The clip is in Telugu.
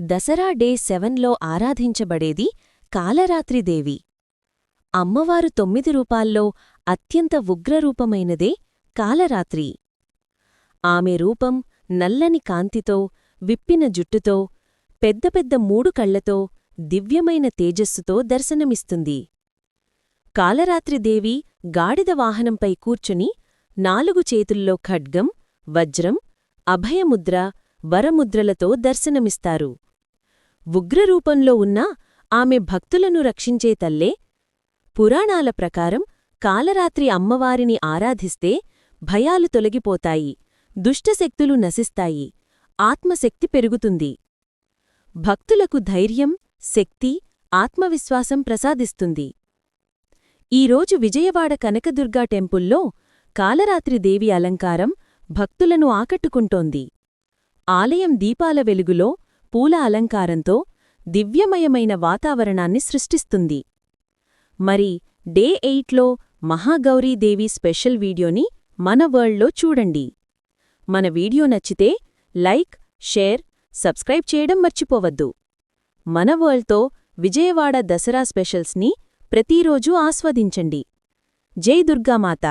దసరా డే సెవెన్లో ఆరాధించబడేది కాలరాత్రిదేవి అమ్మవారు తొమ్మిది రూపాల్లో అత్యంత ఉగ్రరూపమైనదే కాలరాత్రి. ఆమె రూపం నల్లని కాంతితో విప్పిన జుట్టుతో పెద్ద పెద్ద మూడు కళ్ళతో దివ్యమైన తేజస్సుతో దర్శనమిస్తుంది. కాలరాత్రిదేవి గాడిద వాహనంపై కూర్చుని నాలుగు చేతుల్లో ఖడ్గం వజ్రం అభయముద్ర వరముద్రలతో దర్శనమిస్తారు. ఉగ్రరూపంలో ఉన్న ఆమె భక్తులను రక్షించే తల్లే. పురాణాల ప్రకారం కాలరాత్రి అమ్మవారిని ఆరాధిస్తే భయాలు తొలగిపోతాయి దుష్టశక్తులు నశిస్తాయి ఆత్మశక్తి పెరుగుతుంది. భక్తులకు ధైర్యం శక్తి ఆత్మవిశ్వాసం ప్రసాదిస్తుంది. ఈరోజు విజయవాడ కనకదుర్గా టెంపుల్లో కాలరాత్రిదేవి అలంకారం భక్తులను ఆకట్టుకుంటోంది. ఆలయం దీపాల వెలుగులో పూల అలంకారంతో దివ్యమయమైన వాతావరణాన్ని సృష్టిస్తుంది. మరి డే ఎయిట్లో మహాగౌరీదేవి స్పెషల్ వీడియోని మన వరల్డ్లో చూడండి. మన వీడియో నచ్చితే లైక్ షేర్ సబ్స్క్రైబ్ చేయడం మర్చిపోవద్దు. మన వరల్డ్తో విజయవాడ దసరా స్పెషల్స్ని ప్రతిరోజూ ఆస్వాదించండి. జై దుర్గామాత!